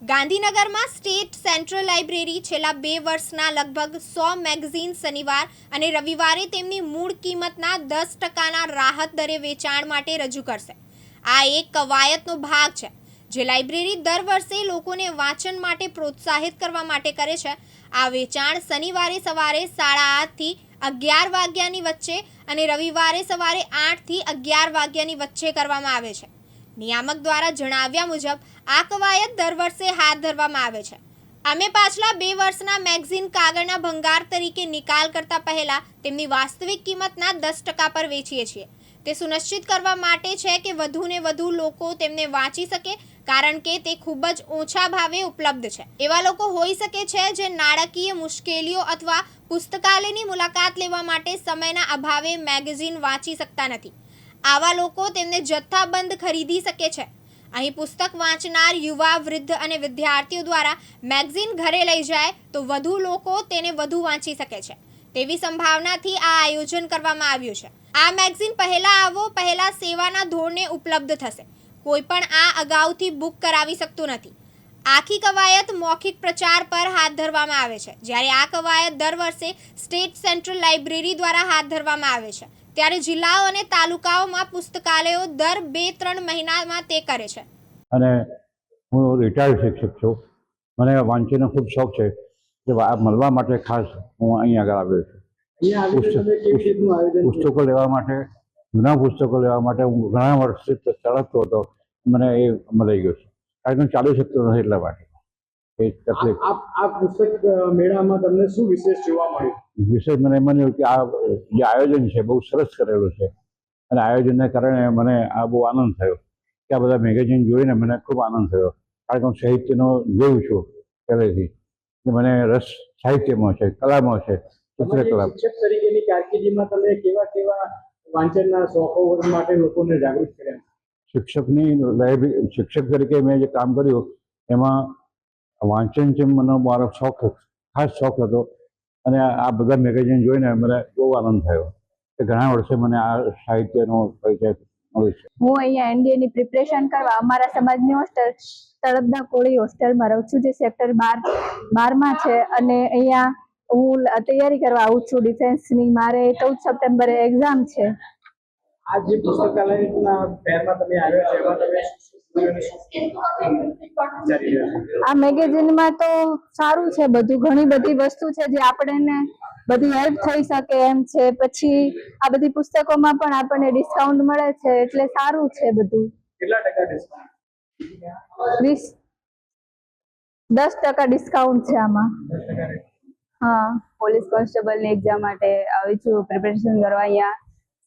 ગાંધીનગરમાં state central library છેલ્લા બે વર્ષના લગભગ સો મેગઝીન શનિવાર અને રવિવારે તેમની મૂળ કિંમતના દસ ટકાના રાહત દરે વેચાણ માટે રજૂ કરશે. આ એક કવાયતનો ભાગ છે, જે લાઇબ્રેરી દર વર્ષે લોકોને વાંચન માટે પ્રોત્સાહિત કરવા માટે કરે છે. આ વેચાણ શનિવારે સવારે સાડા આઠથી અગિયાર વાગ્યાની વચ્ચે અને રવિવારે સવારે આઠથી અગિયાર વાગ્યાની વચ્ચે કરવામાં આવે છે. નિયામક દ્વારા જણાવ્યા મુજબ, આ કવાયત દર વર્ષે હાથ ધરવામાં આવે છે. અમે પાછલા બે વર્ષના મેગઝીન કાગળના ભંગાર તરીકે નિકાલ કરતા પહેલા તેમની વાસ્તવિક કિંમતના દસ ટકા પર વેચીએ છીએ. તે સુનિશ્ચિત કરવા માટે છે કે વધુને વધુ લોકો તેમને વાંચી શકે, કારણ કે તે ખૂબ જ ઓછા ભાવે ઉપલબ્ધ છે. એવા લોકો હોઈ શકે છે જે નાણાકીય મુશ્કેલીઓ અથવા પુસ્તકાલયની મુલાકાત લેવા માટે સમયના અભાવે મેગઝીન વાંચી શકતા નથી. આવા લોકો તેમને જથ્થાબંધ ખરીદી શકે છે. અહીં પુસ્તક વાંચનાર યુવા, વૃદ્ધ અને વિદ્યાર્થીઓ દ્વારા મેગઝીન ઘરે લઈ જાય તો વધુ લોકો તેને વધુ વાંચી શકે છે. તેવી સંભાવનાથી આ આયોજન કરવામાં આવ્યું છે. આ મેગઝીન પહેલા આવો, પહેલા સેવાના ધોરણે ઉપલબ્ધ થશે. કોઈ પણ આ અગાઉથી બુક કરાવી શકતું નથી. આખી કવાયત મૌખિક પ્રચાર પર હાથ ધરવામાં આવે છે. જ્યારે આ કવાયત દર વર્ષે સ્ટેટ સેન્ટ્રલ લાઇબ્રેરી દ્વારા હાથ ધરવામાં આવે છે. ત્યારે જિલ્લાઓ અને તાલુકાઓમાં પુસ્તકાલયો દર બે ત્રણ મહિનામાં તે કરે છે. અને હું રિટાયર્ડ શિક્ષક છું. મને વાંચનનો ખૂબ શોખ છે કે મળવા માટે ખાસ હું અહીં આગળ આવ્યો છું. અહીંયા પુસ્તક- લેવા માટે ઘણા પુસ્તકો લેવા માટે હું ઘણા વર્ષથી તડપતો હતો. મને એ મળી ગયો છે. કારણ કે હું ચાલી શકતો નથી એટલા માટે. એ તકલીફ. આ પુસ્તક મેળામાં તમને શું વિશેષ જોવા મળ્યું? વિશેષ મને એમ કે આ જે આયોજન છે બહુ સરસ કરેલું છે. અને આયોજનને કારણે મને આ બહુ આનંદ થયો કે આ બધા મેગેઝિન જોઈને મને ખૂબ આનંદ થયો. કારણ કે હું સાહિત્યનો જોઉં છું પહેલેથી. કે મને રસ સાહિત્યમાં છે કલામાં છે ચિત્રકલા. શિક્ષક તરીકેની કારકિર્દીમાં તમે કેવા કેવા વાંચનના શોખો માટે લોકોને જાગૃત કર્યા? શિક્ષકની લાઇબ્રેરી શિક્ષક તરીકે મેં જે કામ કર્યું એમાં વાંચન છે મને મારો શોખ ખાસ શોખ હતો. અને આ બધા મેગેઝિન જોઈને મને બહુ આનંદ થયો કે ઘણા વર્ષે મને આ સાહિત્યનો પરિચય મળ્યો છે. હું અહીંયા એનડીએ ની પ્રિપરેશન કરવા અમારા સમાજની હોસ્ટેલ તળપદા કોળી હોસ્ટેલમાં રહું છું જે સેક્ટર બાર બારમાં છે. અને અહીંયા હું તૈયારી કરવા આવું છું ડિફેન્સની મારે ચૌદ સપ્ટેમ્બરે એક્ઝામ છે. આ જે પુસ્તકાલયના ફેરમાં તમે આવ્યા છો એમાં તમે આ મેગેઝિનમાં તો સારું છે બધું. ઘણી બધી વસ્તુ છે જે આપણને બધી હેલ્પ થઈ શકે એમ છે. પછી આ બધી પુસ્તકોમાં પણ આપણને ડિસ્કાઉન્ટ મળે છે એટલે સારું છે બધું. કેટલા ટકા ડિસ્કાઉન્ટ વીસ દસ ટકા ડિસ્કાઉન્ટ છે આમાં. હા પોલીસ કોન્સ્ટેબલની એક્ઝામ માટે આવી છું પ્રિપેરેશન કરવા અહીંયા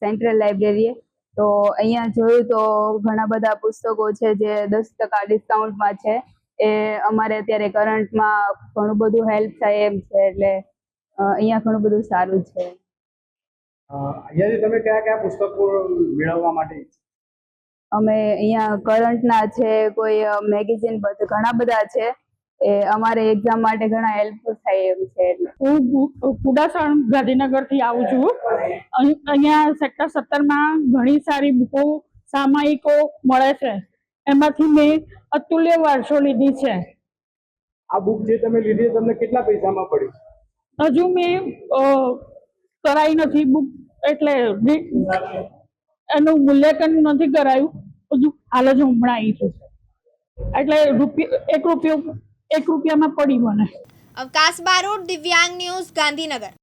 સેન્ટ્રલ લાઇબ્રેરીએ તો અહીંયા જોયું તો ઘણા બધા પુસ્તકો છે જે દસ ટકા ડિસ્કાઉન્ટમાં છે. એ અમારે અત્યારે કરંટમાં ઘણું બધું હેલ્પ થાય એમ છે એટલે અહીંયા ઘણું બધું સારું છે. અહીંયાથી તમે કયા કયા પુસ્તકો મેળવવા માટે? અમે અહીંયા કરંટના છે કોઈ મેગેઝિન ઘણા બધા છે. એ અમારે એક્ઝામ માટે ઘણા હેલ્પફુલ થાય એમ છે એટલે. હું કુડાસણ ગાંધીનગર ગાંધીનગરથી આવું છું. અહીં- અહીંયા સેક્ટર સત્તરમાં ઘણી સારી બુકો સામાયિકો મળે છે. એમાંથી મેં અતુલ્ય વારસો લીધી છે. આ બુક જે તમે લીધી તમને કેટલા પૈસામાં પડી? હજુ મેં અ, કરાઈ નથી બુક એટલે એનું મૂલ્યાંકન નથી કરાયું. હજુ હાલ જ હમણાં આવી છું. એટલે રૂપિયો એક રૂપિયો એક રૂપિયામાં પડી મને. અવકાશ બારોટ દિવ્યાંગ ન્યૂઝ ગાંધીનગર.